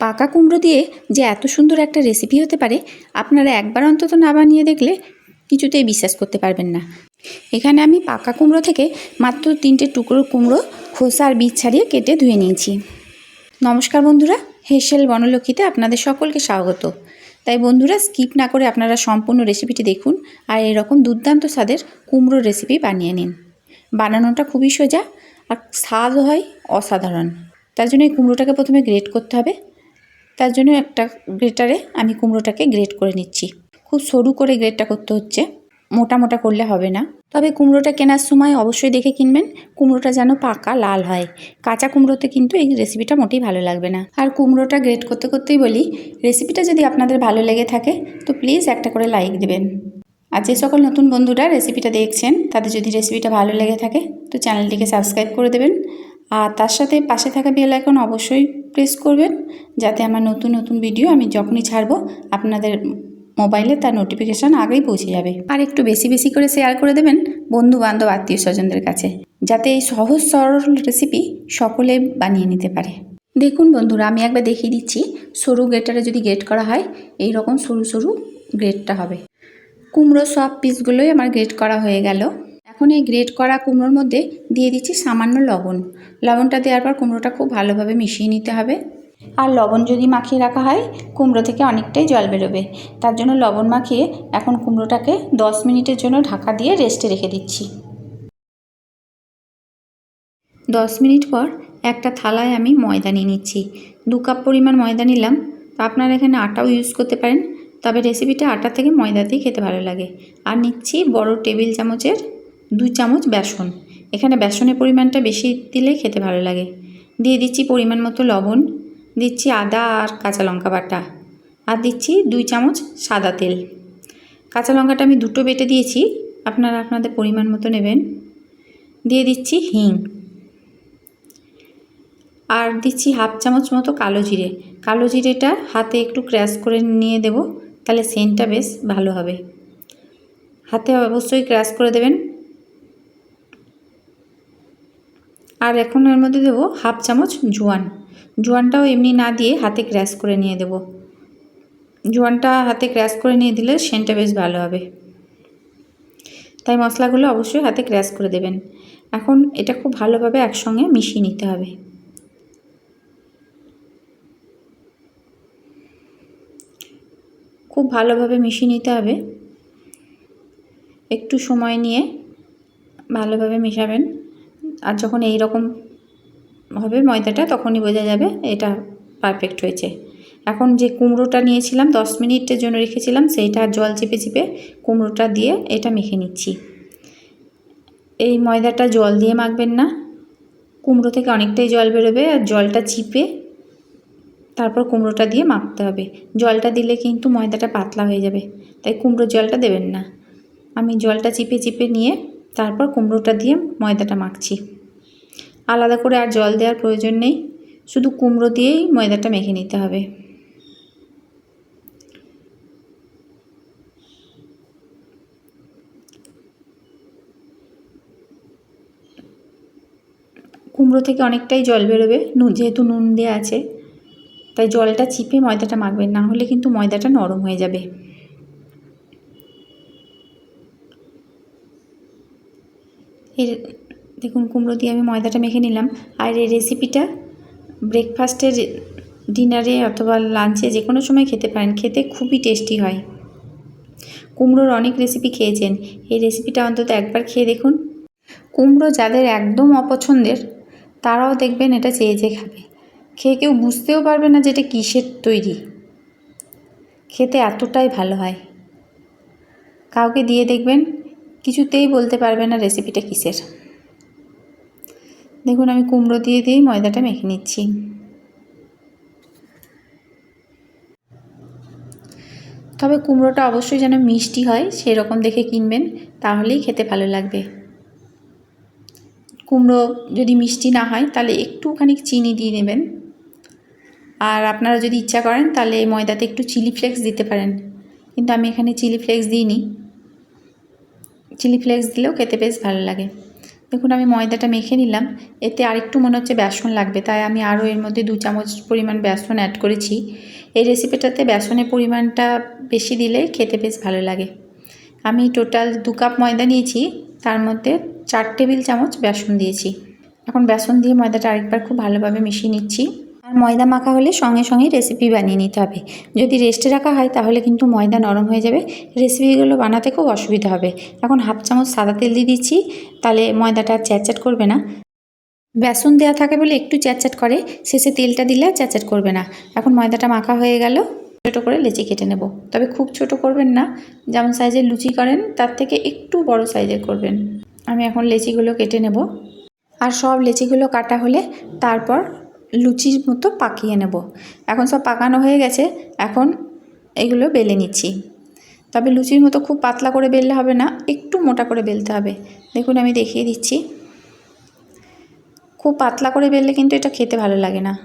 পাকা কুমড়ো দিয়ে যে এত সুন্দর একটা রেসিপি হতে পারে, আপনারা একবার অন্তত না বানিয়ে দেখলে কিছুতেই বিশ্বাস করতে পারবেন না। এখানে আমি পাকা কুমড়ো থেকে মাত্র তিনটে টুকরো কুমড়ো, খোসা আর বীজ ছাড়িয়ে কেটে ধুয়ে নিয়েছি। নমস্কার বন্ধুরা, হেসেল বনলক্ষ্মীতে আপনাদের সকলকে স্বাগত। তাই বন্ধুরা স্কিপ না করে আপনারা সম্পূর্ণ রেসিপিটি দেখুন আর এরকম দুর্দান্ত স্বাদের কুমড়োর রেসিপি বানিয়ে নিন। বানানোটা খুবই সোজা আর স্বাদও হয় অসাধারণ। তার জন্য এই কুমড়োটাকে প্রথমে গ্রেট করতে হবে। তার জন্য একটা গ্রেটারে আমি কুমড়োটাকে গ্রেট করে নিচ্ছি। খুব সরু করে গ্রেটটা করতে হচ্ছে, মোটা মোটা করলে হবে না। তবে কুমড়োটা কেনার সময় অবশ্যই দেখে কিনবেন, কুমড়োটা যেন পাকা লাল হয়। কাঁচা কুমড়োতে কিন্তু এই রেসিপিটা মোটেই ভালো লাগবে না। আর কুমড়োটা গ্রেট করতে করতেই বলি রেসিপিটা যদি আপনাদের ভালো লেগে থাকে, তো প্লিজ একটা করে লাইক দেবেন। আর যে সকল নতুন বন্ধুরা রেসিপিটা দেখছেন, তাদের যদি রেসিপিটা ভালো লেগে থাকে, তো চ্যানেলটিকে সাবস্ক্রাইব করে দেবেন। আর তার সাথে পাশে থাকা বেল আইকন অবশ্যই প্রেস করবেন, যাতে আমার নতুন নতুন ভিডিও আমি যখনই ছাড়বো, আপনাদের মোবাইলে তার নোটিফিকেশান আগেই পৌঁছে যাবে। আর একটু বেশি বেশি করে শেয়ার করে দেবেন বন্ধু বান্ধব আত্মীয় স্বজনদের কাছে, যাতে এই সহজ, সরল রেসিপি সকলে বানিয়ে নিতে পারে। দেখুন বন্ধুরা, আমি একবার দেখিয়ে দিচ্ছি, সরু গ্রেটারে যদি গ্রেট করা হয় এই রকম সরু সরু গ্রেটটা হবে। কুমড়ো সব পিসগুলোই আমার গ্রেট করা হয়ে গেল। এখন এই গ্রেট করা কুমড়োর মধ্যে দিয়ে দিচ্ছি সামান্য লবণ। লবণটা দেওয়ার পর কুমড়োটা খুব ভালোভাবে মিশিয়ে নিতে হবে। আর লবণ যদি মাখিয়ে রাখা হয়, কুমড়ো থেকে অনেকটাই জল বেরোবে। তার জন্য লবণ মাখিয়ে এখন কুমড়োটাকে দশ মিনিটের জন্য ঢাকা দিয়ে রেস্টে রেখে দিচ্ছি। দশ মিনিট পর একটা থালায় আমি ময়দা নিয়ে নিচ্ছি। দু কাপ পরিমাণ ময়দা নিলাম। তা আপনারা এখানে আটাও ইউজ করতে পারেন, তবে রেসিপিটা আটা থেকে ময়দাতেই খেতে ভালো লাগে। আর নিচ্ছি বড় টেবিল চামচের দুই চামচ বেসন। এখানে বেসনের পরিমাণটা বেশি দিলে খেতে ভালো লাগে। দিয়ে দিচ্ছি পরিমাণ মতো লবণ, দিচ্ছি আদা আর কাঁচা লঙ্কা বাটা, আর দিচ্ছি দুই চামচ সাদা তেল। কাঁচা লঙ্কাটা আমি দুটো বেটে দিয়েছি, আপনারা আপনাদের পরিমাণ মতো নেবেন। দিয়ে দিচ্ছি হিং। আর দিচ্ছি হাফ চামচ মতো কালো জিরে। কালো জিরেটা হাতে একটু ক্র্যাশ করে নিয়ে দেব, তাহলে সেন্টটা বেশ ভালো হবে। হাতে অবশ্যই ক্র্যাশ করে দেবেন। আর এখন এর মধ্যে দেবো হাফ চামচ জোয়ান। জোয়ানটাও এমনি না দিয়ে হাতে ক্র্যাশ করে নিয়ে দেব। জোয়ানটা হাতে ক্র্যাশ করে নিয়ে দিলে সেন্টটা বেশ ভালো হবে। তাই মশলাগুলো অবশ্যই হাতে ক্র্যাশ করে দেবেন। এখন এটা খুব ভালোভাবে একসঙ্গে মিশিয়ে নিতে হবে। খুব ভালোভাবে মিশিয়ে নিতে হবে। একটু সময় নিয়ে ভালোভাবে মেশাবেন। আর যখন এই রকম হবে ময়দাটা, তখনই বোঝা যাবে এটা পারফেক্ট হয়েছে। এখন যে কুমড়োটা নিয়েছিলাম, দশ মিনিটের জন্য রেখেছিলাম, সেইটা জল চেপে চেপে কুমড়োটা দিয়ে এটা মেখে নিচ্ছি। এই ময়দাটা জল দিয়ে মাখবেন না। কুমড়ো থেকে অনেকটাই জল বেরোবে, আর জলটা চিপে তারপর কুমড়োটা দিয়ে মাখতে হবে। জলটা দিলে কিন্তু ময়দাটা পাতলা হয়ে যাবে, তাই কুমড়োর জলটা দেবেন না। আমি জলটা চিপে চিপে নিয়ে তারপর কুমড়োটা দিয়ে ময়দাটা মাখছি। আলাদা করে আর জল দেওয়ার প্রয়োজন নেই, শুধু কুমড়ো দিয়েই ময়দাটা মেখে নিতে হবে। কুমড়ো থেকে অনেকটাই জল বেরোবে নুন যেহেতু নুন দেওয়া আছে, তাই জলটা চিপে ময়দাটা মাখবেন, না হলে কিন্তু ময়দাটা নরম হয়ে যাবে। এর দেখুন, কুমড়ো দিয়ে আমি ময়দাটা মেখে নিলাম। আর এই রেসিপিটা ব্রেকফাস্টের ডিনারে অথবা লাঞ্চে যে কোনো সময় খেতে পারেন। খেতে খুবই টেস্টি হয়। কুমড়োর অনেক রেসিপি খেয়েছেন। এই রেসিপিটা অন্তত একবার খেয়ে দেখুন। কুমড়ো যাদের একদম অপছন্দের, তারাও দেখবেন এটা চেয়ে চেয়ে খাবে। খেয়ে কেউ বুঝতেও পারবে না যে এটা কিসের তৈরি। খেতে এতটাই ভালো হয়। কাউকে দিয়ে দেখবেন কিছুতেই বলতে পারবে না রেসিপিটা কিসের। দেখুন, আমি কুমড়ো দিয়ে দিয়েই ময়দাটা মেখে নিচ্ছি। তবে কুমড়োটা অবশ্যই যেন মিষ্টি হয়, সেরকম দেখে কিনবেন, তাহলেই খেতে ভালো লাগবে। কুমড়ো যদি মিষ্টি না হয়, তাহলে একটুখানি চিনি দিয়ে নেবেন। আর আপনারা যদি ইচ্ছা করেন, তাহলে ময়দাতে একটু চিলি ফ্লেক্স দিতে পারেন। কিন্তু আমি এখানে চিলি ফ্লেক্স দিই দিইনি। চিলি ফ্লেক্স দিলেও খেতে বেশ ভালো লাগে। দেখুন, আমি ময়দাটা মেখে নিলাম। এতে আরেকটু মনে হচ্ছে বেসন লাগবে, তাই আমি আরও এর মধ্যে দু চামচ পরিমাণ বেসন অ্যাড করেছি। এই রেসিপিটাতে বেসনের পরিমাণটা বেশি দিলে খেতে বেশ ভালো লাগে। আমি টোটাল দু কাপ ময়দা নিয়েছি, তার মধ্যে চার টেবিল চামচ বেসন দিয়েছি। এখন বেসন দিয়ে ময়দাটা আরেকবার খুব ভালোভাবে মিশিয়ে নিচ্ছি। আর ময়দা মাখা হলে সঙ্গে সঙ্গে রেসিপি বানিয়ে নিতে হবে। যদি রেস্টে রাখা হয়, তাহলে কিন্তু ময়দা নরম হয়ে যাবে। রেসিপিগুলো বানাতে খুব অসুবিধা হবে। এখন হাফ চামচ সাদা তেল দিয়ে দিচ্ছি, তাহলে ময়দাটা চ্যাটচ্যাট করবে না। বেসন দেওয়া থাকে বলে একটু চ্যাটচ্যাট করে, শেষে তেলটা দিলে চ্যাটচ্যাট করবে না। এখন ময়দাটা মাখা হয়ে গেল, ছোটো করে লেচি কেটে নেব। তবে খুব ছোট করবেন না, যেমন সাইজের লুচি করেন, তার থেকে একটু বড় সাইজের করবেন। আমি এখন লেচিগুলো কেটে নেব। আর সব লেচিগুলো কাটা হলে তারপর লুচির মতো পাকিয়ে নেব। এখন সব পাকানো হয়ে গেছে, এখন এগুলো বেলে নিচ্ছি। তবে লুচির মতো খুব পাতলা করে বেললে হবে না, একটু মোটা করে বেলতে হবে। দেখুন, আমি দেখিয়ে দিচ্ছি। খুব পাতলা করে বেললে কিন্তু এটা খেতে ভালো লাগে না।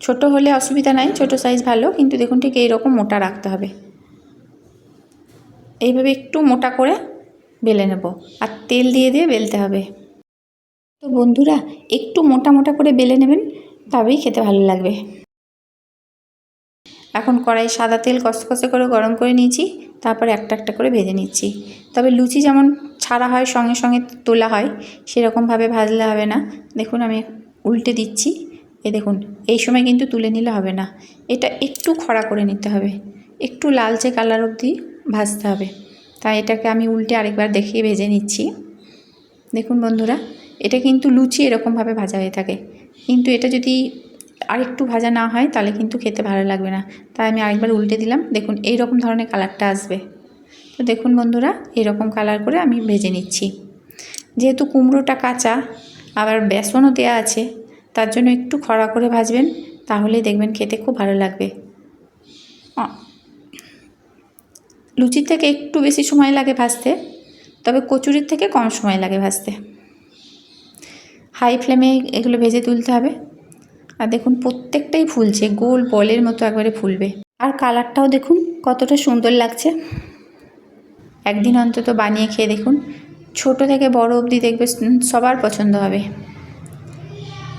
ছোট হলে অসুবিধা নাই, ছোট সাইজ ভালো, কিন্তু দেখুন ঠিক এইরকম মোটা রাখতে হবে। এইভাবে একটু মোটা করে বেলে নেব। আর তেল দিয়ে দিয়ে বেলতে হবে। তো বন্ধুরা, একটু মোটা মোটা করে বেলে নেবেন, তবেই খেতে ভালো লাগবে। এখন কড়াই সাদা তেল কষে করে গরম করে নিয়েছি, তারপর একটা একটা করে ভেজে নিচ্ছি। তবে লুচি যেমন ছাড়া হয়, সঙ্গে সঙ্গে তোলা হয়, সেরকমভাবে ভাজলে হবে না। দেখুন, আমি উল্টে দিচ্ছি। এ দেখুন, এই সময় কিন্তু তুলে নিলে হবে না। এটা একটু খরা করে নিতে হবে। একটু লালচে কালার অবধি ভাজতে হবে। তাই এটাকে আমি উল্টে আরেকবার দেখিয়ে ভেজে নিচ্ছি। দেখুন বন্ধুরা এটা কিন্তু লুচি এরকমভাবে ভাজা হয়ে থাকে। কিন্তু এটা যদি আরেকটু ভাজা না হয়, তাহলে কিন্তু খেতে ভালো লাগবে না। তাই আমি আরেকবার উল্টে দিলাম। দেখুন এই রকম ধরনের কালারটা আসবে। তো দেখুন বন্ধুরা, এরকম কালার করে আমি ভেজে নিচ্ছি। যেহেতু কুমড়োটা কাঁচা, আবার বেসনও দেওয়া আছে, তার জন্য একটু খরা করে ভাজবেন তাহলেই দেখবেন খেতে খুব ভালো লাগবে। লুচির থেকে একটু বেশি সময় লাগে ভাজতে, তবে কচুরির থেকে কম সময় লাগে ভাজতে। হাই ফ্লেমে এগুলো ভেজে তুলতে হবে। আর দেখুন প্রত্যেকটাই ফুলছে, গোল বলের মতো একবারে ফুলবে। আর কালারটাও দেখুন কতটা সুন্দর লাগছে। একদিন অন্তত বানিয়ে খেয়ে দেখুন, ছোট থেকে বড় অবধি দেখবে সবার পছন্দ হবে।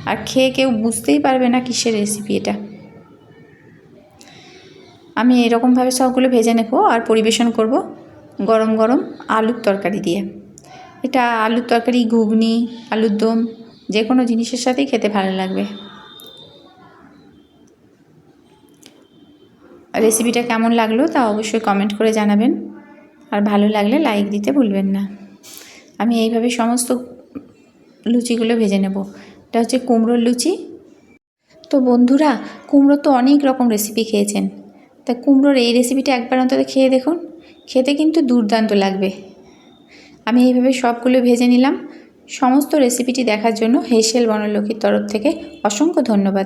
আর খেয়ে কেউ বুঝতেই পারবে না কিসের রেসিপি এটা। আমি এরকমভাবে সবগুলো ভেজে নেব আর পরিবেশন করব গরম গরম আলুর তরকারি দিয়ে। এটা আলুর তরকারি, ঘুগনি, আলুর দম যে কোনো জিনিসের সাথেই খেতে ভালো লাগবে। রেসিপিটা কেমন লাগল তা অবশ্যই কমেন্ট করে জানাবেন। আর ভালো লাগলে লাইক দিতে ভুলবেন না। আমি এইভাবে সমস্ত লুচিগুলো ভেজে নেব। এটা হচ্ছে কুমড়োর লুচি। তো বন্ধুরা, কুমড়ো তো অনেক রকম রেসিপি খেয়েছেন। তা কুমড়োর এই রেসিপিটা একবার অন্তত খেয়ে দেখুন। খেতে কিন্তু দুর্দান্ত লাগবে। আমি এইভাবে সবগুলো ভেজে নিলাম। সমস্ত রেসিপিটি দেখার জন্য হেসেল বনলক্ষ্মীর তরফ থেকে অসংখ্য ধন্যবাদ।